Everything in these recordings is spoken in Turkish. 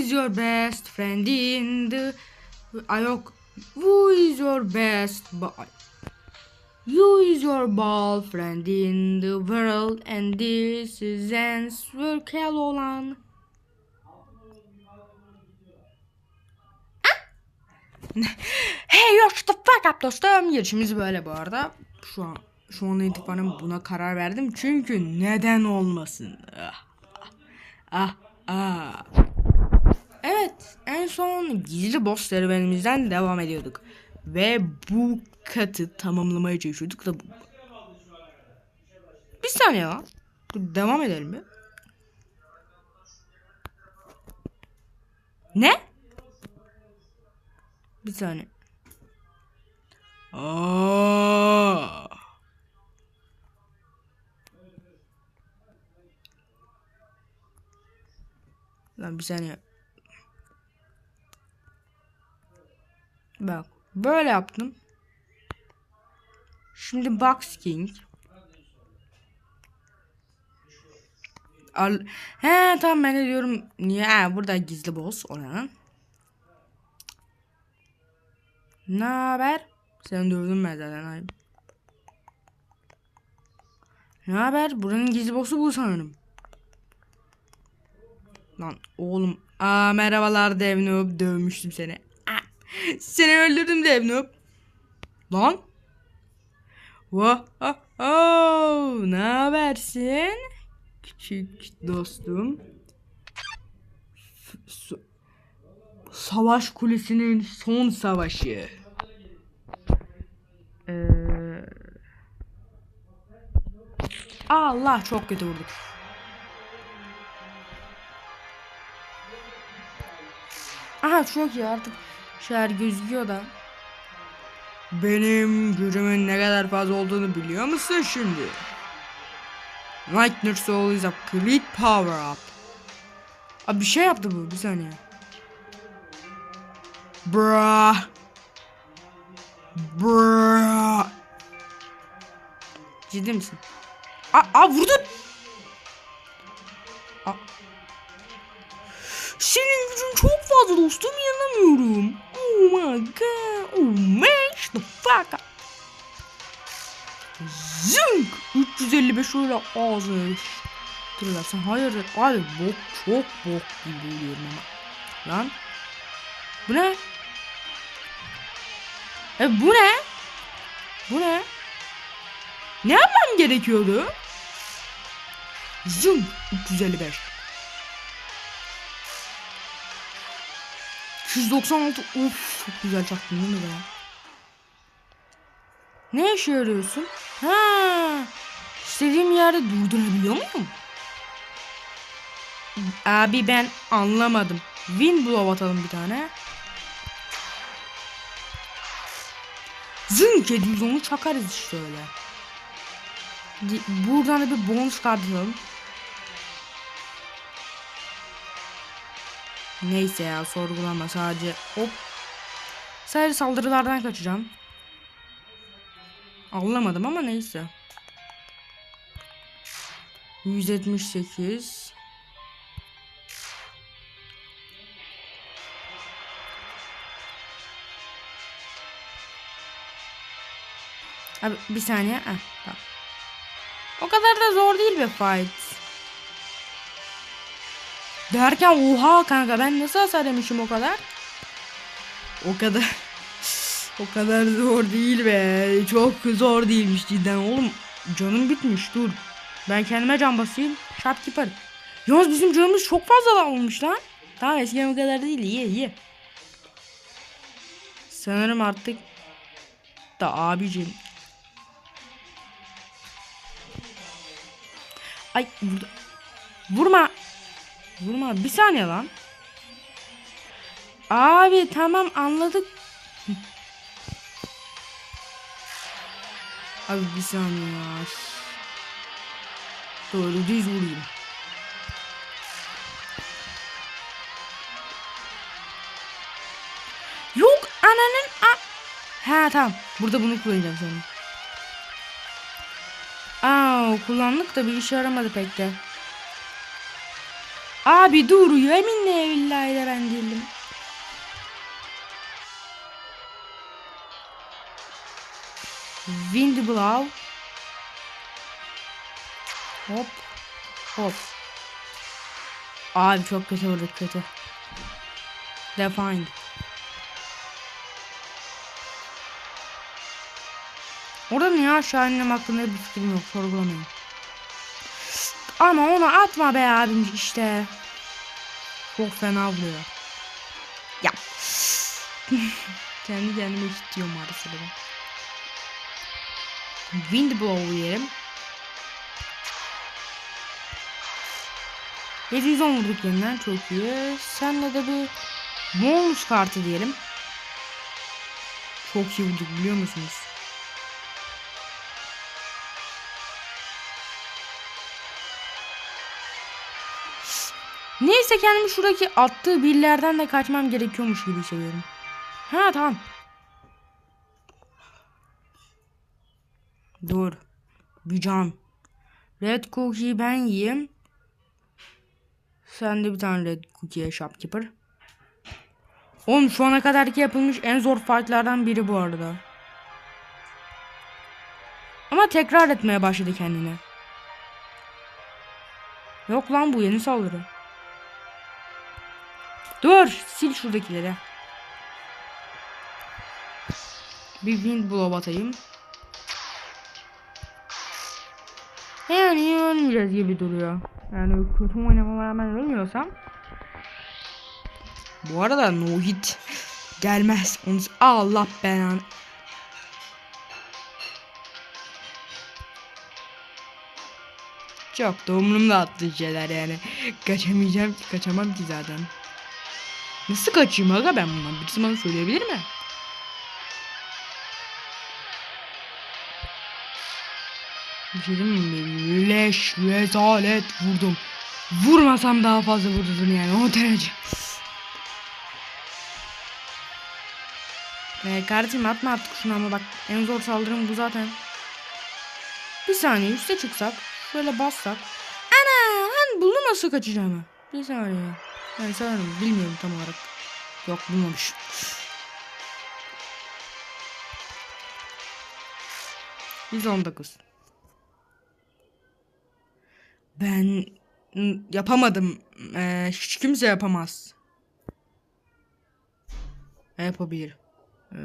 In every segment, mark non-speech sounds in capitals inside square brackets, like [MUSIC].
is your best friend in the... Ay yok. Who is your best... Ba- You is your ball friend in the world and this is answer olan. [LAUGHS] hey yo shut the fuck up dostum. Yarışımız böyle bu arada. Şu an şu an itibaren buna karar verdim. Çünkü neden olmasın? Ah, ah, ah. Evet en son gizli boss serüvenimizden devam ediyorduk. Ve bu katı tamamlamaya çalışıyorduk da. Bir saniye. Dur, Devam edelim mi? Ne? Bir saniye. Aa. Lan bir saniye. Bak böyle yaptım. Şimdi Box King. Al He tamam ben de diyorum niye ha, burada gizli boss oranın. Ne haber? Sen dövdün ben zaten ay. Ne haber? Buranın gizli boss'u bu sanırım. Lan oğlum. Aa merhabalar Devnoob. Dövmüştüm seni. [LAUGHS] Seni öldürdüm Devnoob. Lan. Wow. Oh, oh. Ne habersin? Küçük dostum. Su- Savaş Kulesi'nin son savaşı. Ee... Allah çok kötü vurduk. Aha çok iyi artık şeyler gözüküyor da. Benim gücümün ne kadar fazla olduğunu biliyor musun şimdi? Lightning Soul is a complete power up. Abi bir şey yaptı bu bir saniye. Bra. Bra. Ciddi misin? Aa, aa vurdun. Aa. Senin gücün çok fazla dostum inanamıyorum. Oh my god. Oh man the fuck up. Zınk. 355 öyle ağzını Tırlarsın. Hayır. Abi bok çok bok gibi oluyorum ama. Lan. Bu ne? E bu ne? Bu ne? Ne yapmam gerekiyordu? Zoom 355 296 Uf çok güzel çaktın değil mi be? Ne işe yarıyorsun? Ha, istediğim yerde durdurabiliyor muyum? Abi ben anlamadım. Wind blow atalım bir tane. Zınk ediyoruz onu çakarız işte öyle. Buradan da bir bonus kart alalım. Neyse ya sorgulama sadece hop. Sadece saldırılardan kaçacağım. Anlamadım ama neyse. 178 Abi bir saniye. Heh, tamam. O kadar da zor değil be fight. Derken oha kanka ben nasıl hasar yemişim o kadar? O kadar. o kadar zor değil be. Çok zor değilmiş cidden oğlum. Canım bitmiş dur. Ben kendime can basayım. Shopkeeper. Yalnız bizim canımız çok fazla dağılmış lan. Tamam eskiden o kadar değil. İyi iyi. Sanırım artık da abicim. Ay vurdu. Vurma. Vurma. Bir saniye lan. Abi tamam anladık. [LAUGHS] Abi bir saniye ya. Doğru düz vurayım. Yok ananın a Ha tamam. Burada bunu kullanacağım sonra. Aa kullandık da bir işe yaramadı pek de. Abi dur yeminle billahi de ben değilim. Windblow. Hop. Hop. Abi çok kötü vurduk kötü. Defined. Orada niye aşağı indim hakkında bir fikrim yok sorgulamayın. Ama onu atma be abim işte. Çok fena vuruyor. Ya. [LAUGHS] Kendi kendime istiyorum arada sırada. Windblow yerim. 710 vurduk yeniden çok iyi. Senle de bir bonus kartı diyelim. Çok iyi vurduk biliyor musunuz? Neyse kendimi şuradaki attığı billerden de kaçmam gerekiyormuş gibi hissediyorum. Ha tamam. Dur. Bir can. Red cookie ben yiyeyim. Sen de bir tane red cookie'ye shopkeeper. Oğlum şu ana kadarki yapılmış en zor fightlardan biri bu arada. Ama tekrar etmeye başladı kendini. Yok lan bu yeni saldırı. Dur sil şuradakileri. Bir wind blow atayım. Yani ölmeyeceğiz gibi duruyor. Yani kötü oynamama rağmen ölmüyorsam. Bu arada no hit gelmez. Onu Allah belanı. Çok da umurumda şeyler yani. Kaçamayacağım kaçamam ki zaten. Nasıl kaçayım aga ben bundan? Birisi bana söyleyebilir mi? Bir şey? Leş, rezalet vurdum. Vurmasam daha fazla vururdum yani o derece. Ee, kardeşim atma artık şunu ama bak en zor saldırım bu zaten. Bir saniye üste çıksak. Şöyle bassak. Ana hani bunu nasıl kaçacağımı? Bir saniye. Ben sanırım bilmiyorum tam olarak. Yok bulmamış. Biz 19. Ben yapamadım. Ee, hiç kimse yapamaz. Yapabilir? Ee,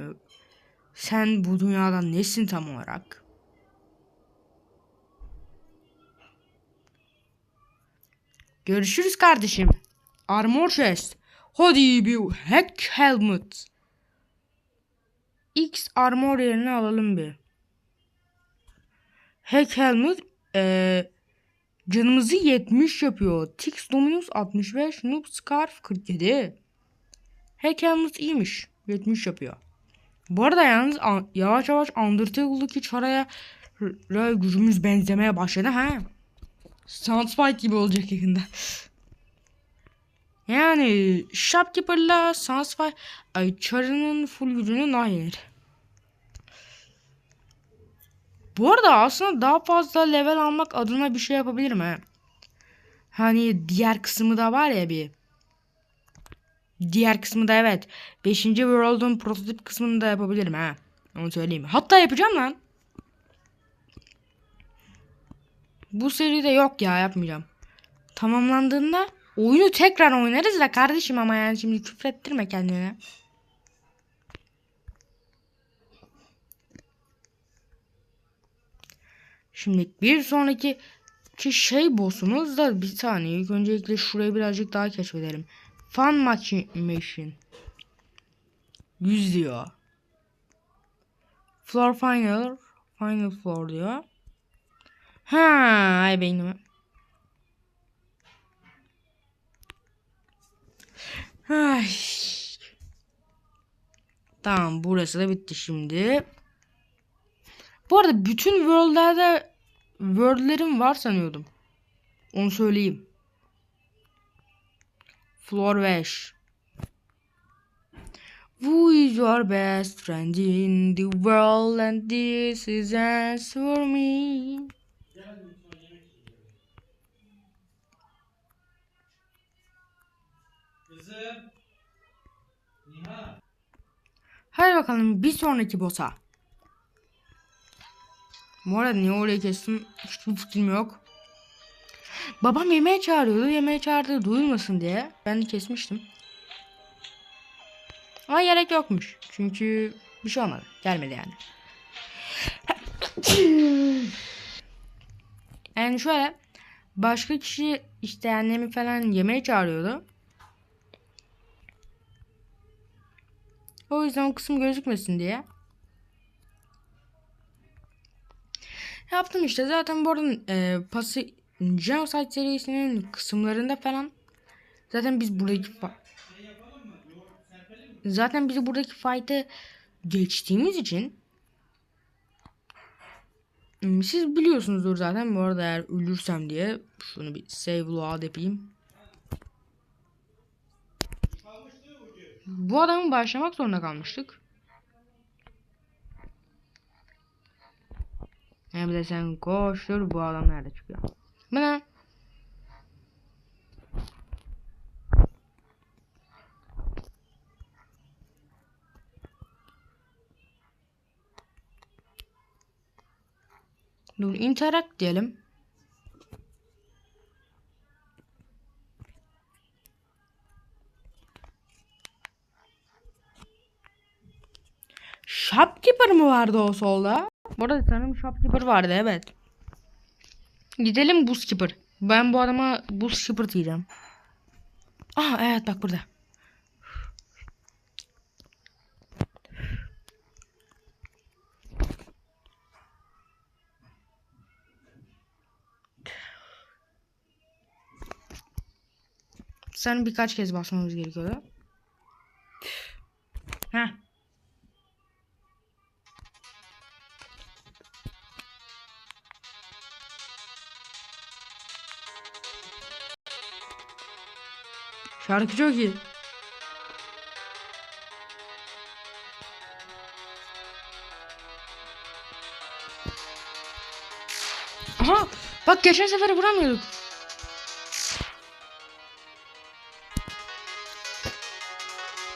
sen bu dünyada nesin tam olarak? Görüşürüz kardeşim. Armor chest. Hadi bir hack helmet. X armor yerine alalım bir. Hack helmet ee, canımızı 70 yapıyor. Tix Dominus 65. Noob Scarf 47. Hack helmet iyiymiş. 70 yapıyor. Bu arada yalnız yavaş yavaş Undertale'daki çaraya gücümüz benzemeye başladı ha. Soundspike gibi olacak yakında. Yani Shopkeeper'la Soundspike ay çarının full gücünü daha yenir. Bu arada aslında daha fazla level almak adına bir şey yapabilirim ha. Hani diğer kısmı da var ya bir. Diğer kısmı da evet. 5. World'un prototip kısmını da yapabilirim ha. Onu söyleyeyim. Hatta yapacağım lan. Bu seride yok ya yapmayacağım. Tamamlandığında oyunu tekrar oynarız da kardeşim ama yani şimdi küfrettirme kendine. Şimdi bir sonraki ki şey boss'umuz da bir saniye. İlk öncelikle şurayı birazcık daha keşfedelim. Fun Machine. 100 diyor. Floor Final. Final Floor diyor. Ha, ay beynime. Ay. Tamam burası da bitti şimdi. Bu arada bütün world'lerde world'lerim var sanıyordum. Onu söyleyeyim. Floor 5. Who is your best friend in the world and this is as for me. Hadi bakalım bir sonraki boss'a. Bu arada niye orayı kestim hiçbir fikrim yok. Babam yemeğe çağırıyordu. Yemeğe çağırdı duyulmasın diye. Ben de kesmiştim. Ama gerek yokmuş. Çünkü bir şey olmadı. Gelmedi yani. Yani şöyle başka kişi işte annemi falan yemeğe çağırıyordu. O yüzden o kısım gözükmesin diye. Yaptım işte. Zaten bu arada e, pası Genocide serisinin kısımlarında falan zaten biz buradaki zaten biz buradaki fight'ı geçtiğimiz için siz biliyorsunuzdur zaten bu arada eğer ölürsem diye şunu bir save load yapayım. Bu adamı başlamak zorunda kalmıştık. Hem de sen koştur bu adam nerede çıkıyor? Bu ne? Dur interact diyelim. Mı vardı o solda? Bu arada sanırım Shopkeeper vardı evet. Gidelim Bookkeeper. Ben bu adama Bookkeeper diyeceğim. Aha evet bak burada. Sen birkaç kez basmamız gerekiyordu. Şarkı çok iyi. Aha bak geçen sefer vuramıyorduk.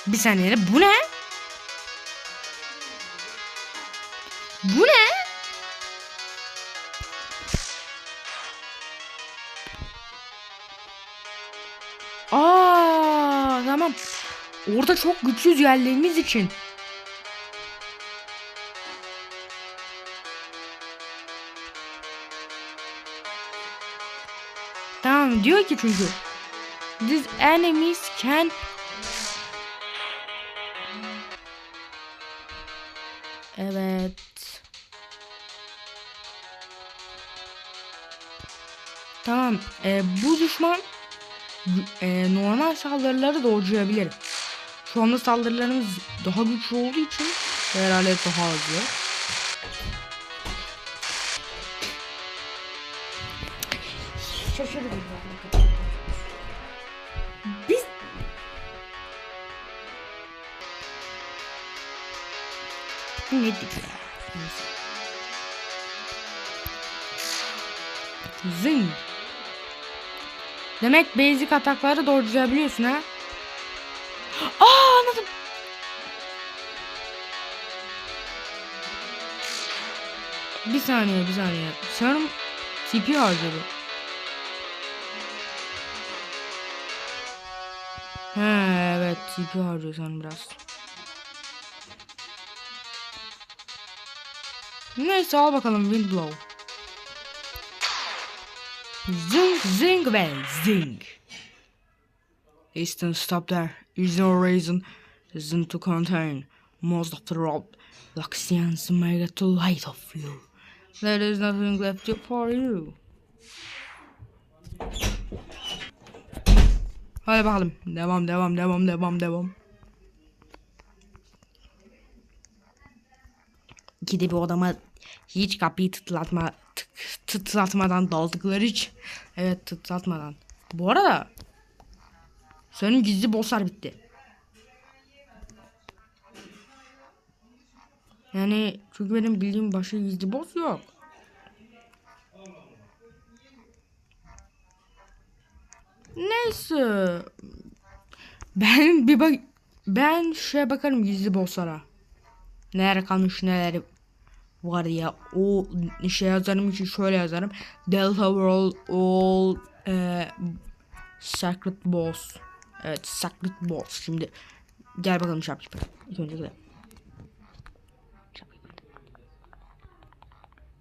Bir saniye bu ne? Orada çok güçsüz yerlerimiz için. Tamam diyor ki çünkü. These enemies can Evet. Tamam. e, bu düşman e, normal saldırıları dodge'layabilir. Şu anda saldırılarımız daha güçlü olduğu için herhalde daha hızlı. Şaşırdım. Biz ne? Neyse. Zing. Demek basic atakları dodge'layabiliyorsun ha? Aa anladım. Bir saniye bir saniye. Sanırım TP harcadı. He evet TP harcıyor sanırım biraz. Neyse al bakalım Windblow. Zing zing ve zing. Easton stop there. Is no reason isn't to contain most of the road. Luxians may get too light of you. There is nothing left for you. Hadi bakalım. Devam devam devam devam devam. Bir odama hiç kapıyı tıtlatma tık, tıtlatmadan daldıkları için. Evet tıtlatmadan. Bu arada senin gizli bosslar bitti. Yani çünkü benim bildiğim başka gizli boss yok. Neyse. Ben bir bak ben şeye bakarım gizli bosslara. Neler kalmış neler var ya o şey yazarım için şöyle yazarım. Delta World All e, Secret Boss. Evet Secret Boss. Şimdi gel bakalım Shopkeeper. İlk önce de.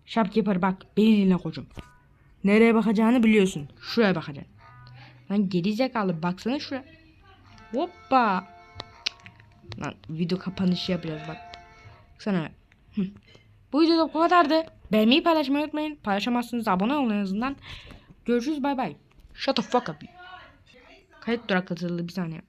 Shopkeeper bak beni dinle koçum. Nereye bakacağını biliyorsun. Şuraya bakacaksın. Lan geri zekalı baksana şuraya. Hoppa. Lan video kapanışı yapacağız bak. Sana. Hı. Bu videoda bu kadardı. Beğenmeyi paylaşmayı unutmayın. Paylaşamazsınız abone olun en azından. Görüşürüz bay bay. Shut the fuck up. Kayıt duraklatıldı bir saniye.